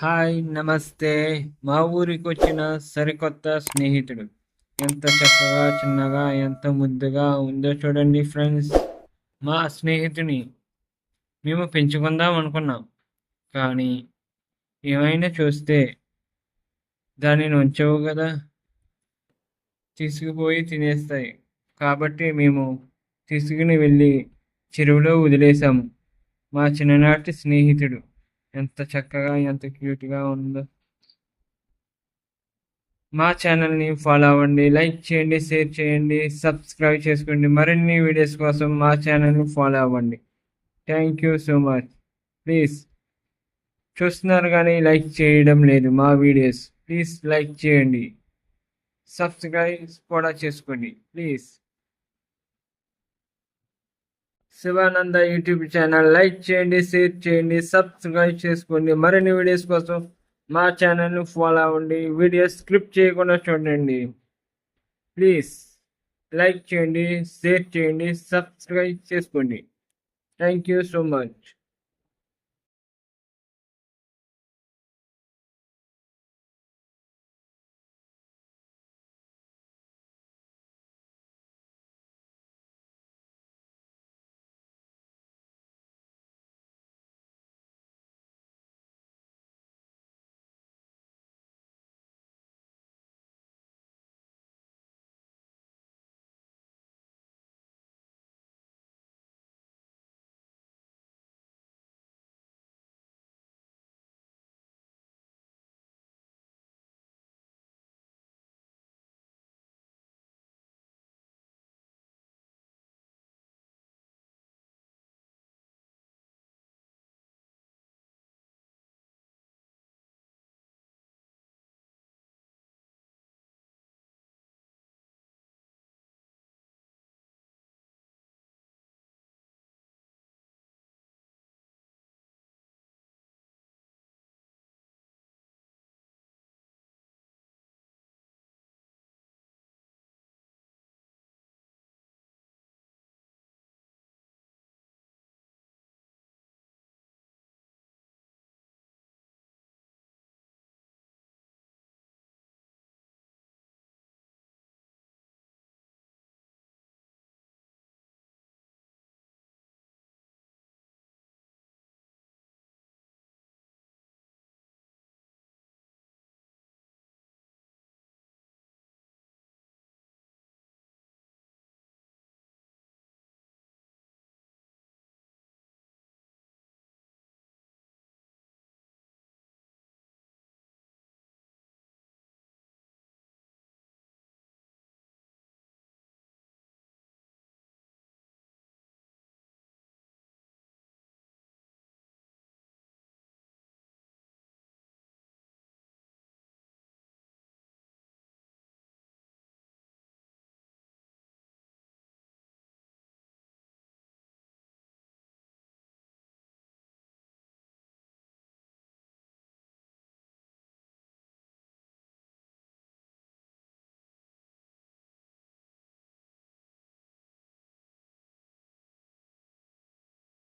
Hi నమస్తే. మా ఊరికి వచ్చిన సరికొత్త స్నేహితుడు. ఎంత చక్కగా చిన్నగా ఎంత ముద్దుగా ఉందో చూడండి ఫ్రెండ్స్. మా స్నేహితుని మేము పెంచుకుందాం అనుకున్నాం. కానీ ఏమైనా చూస్తే దానిని ఉంచవు కదా. తీసుకుపోయి తినేస్తాయి. కాబట్టి మేము తీసుకుని వెళ్ళి చెరువులో వదిలేసాము మా చిన్ననాటి స్నేహితుడు. ఎంత చక్కగా ఎంత క్యూట్గా ఉందో. మా ఛానల్ని ఫాలో అవ్వండి లైక్ చేయండి షేర్ చేయండి సబ్స్క్రైబ్ చేసుకోండి. మరిన్ని వీడియోస్ కోసం మా ఛానల్ని ఫాలో అవ్వండి. Thank you so much. Please. చూస్తున్నారు కానీ లైక్ చేయడం లేదు మా వీడియోస్. ప్లీజ్ లైక్ చేయండి. సబ్స్క్రైబ్ కూడా చేసుకోండి. Please. Shivananda YouTube channel like చేయండి షేర్ చేయండి సబ్స్క్రైబ్ చేసుకోండి. మరిన్ని వీడియోస్ కోసం మా ఛానల్ని ఫాలో అవ్వండి. వీడియోస్ స్క్రిప్ట్ చేయకుండా చూడండి. ప్లీజ్ లైక్ చేయండి షేర్ చేయండి సబ్స్క్రైబ్ చేసుకోండి. Thank you so much.